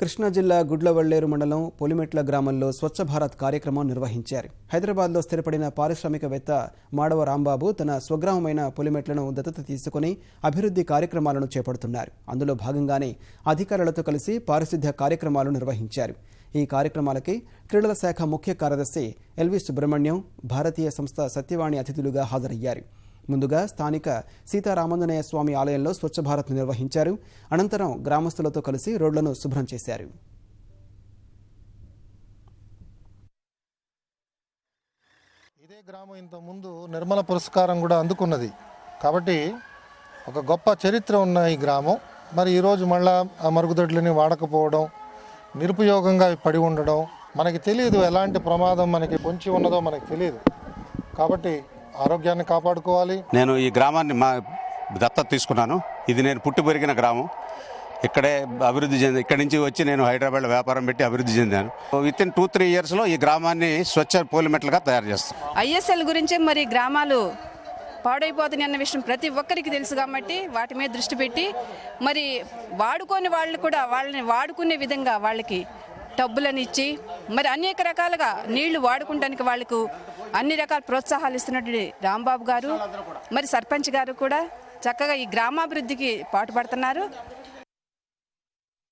కృష్ణా జిల్లా గుడ్లవల్లేరు మండలం పొలిమెట్ల గ్రామంలో స్వచ్ఛ భారత్ కార్యక్రమం నిర్వహించారు. హైదరాబాద్లో స్థిరపడిన పారిశ్రామికవేత్త మాడవ రాంబాబు తన స్వగ్రామమైన పొలిమెట్లను దత్తత తీసుకుని అభివృద్ధి కార్యక్రమాలను చేపడుతున్నారు. అందులో భాగంగానే అధికారులతో కలిసి పారిశుద్ధ్య కార్యక్రమాలు నిర్వహించారు. ఈ కార్యక్రమాలకి క్రీడల శాఖ ముఖ్య కార్యదర్శి ఎల్వి సుబ్రహ్మణ్యం భారతీయ సంస్థ సత్యవాణి అతిథులుగా హాజరయ్యారు. ముందుగా స్థానిక సీతారామంజనేయ స్వామి ఆలయంలో స్వచ్ఛ భారత్ నిర్వహించారు. అనంతరం గ్రామస్తులతో కలిసి రోడ్లను శుభ్రం చేశారు. ఇదే గ్రామం ఇంతకుముందు ముందు నిర్మల పురస్కారం కూడా అందుకున్నది. కాబట్టి ఒక గొప్ప చరిత్ర ఉన్న ఈ గ్రామం. మరి ఈరోజు మళ్ళా ఆ మరుగుదొడ్లని వాడకపోవడం నిరుపయోగంగా పడి ఉండడం మనకి తెలియదు ఎలాంటి ప్రమాదం మనకి పొంచి ఉన్నదో మనకి తెలియదు కాబట్టి ఆరోగ్యాన్ని కాపాడుకోవాలి. నేను ఈ గ్రామాన్ని మా దత్తత తీసుకున్నాను. ఇది నేను పుట్టి పెరిగిన గ్రామం. ఇక్కడే అభివృద్ధి చెంది ఇక్కడి నుంచి వచ్చి నేను హైదరాబాద్లో వ్యాపారం పెట్టి అభివృద్ధి చెందాను. విత్ ఇన్ టూ త్రీ ఇయర్స్లో ఈ గ్రామాన్ని స్వచ్ఛ పోలిమెట్లుగా తయారు చేస్తాను ఐఎస్ఎల్ గురించి మరి గ్రామాలు పాడైపోతున్నాయి అన్న విషయం ప్రతి ఒక్కరికి తెలుసు కాబట్టి వాటి మీద దృష్టి పెట్టి మరి వాడుకోని వాళ్ళు కూడా వాళ్ళని వాడుకునే విధంగా వాళ్ళకి టబ్బులను ఇచ్చి మరి అనేక రకాలుగా నీళ్ళు వాడుకుంటానికి వాళ్ళకు అన్ని రకాల ప్రోత్సాహాలు ఇస్తున్నటువంటి రాంబాబు గారు మరి సర్పంచ్ గారు కూడా చక్కగా ఈ గ్రామాభివృద్ధికి పాటుపడుతున్నారు.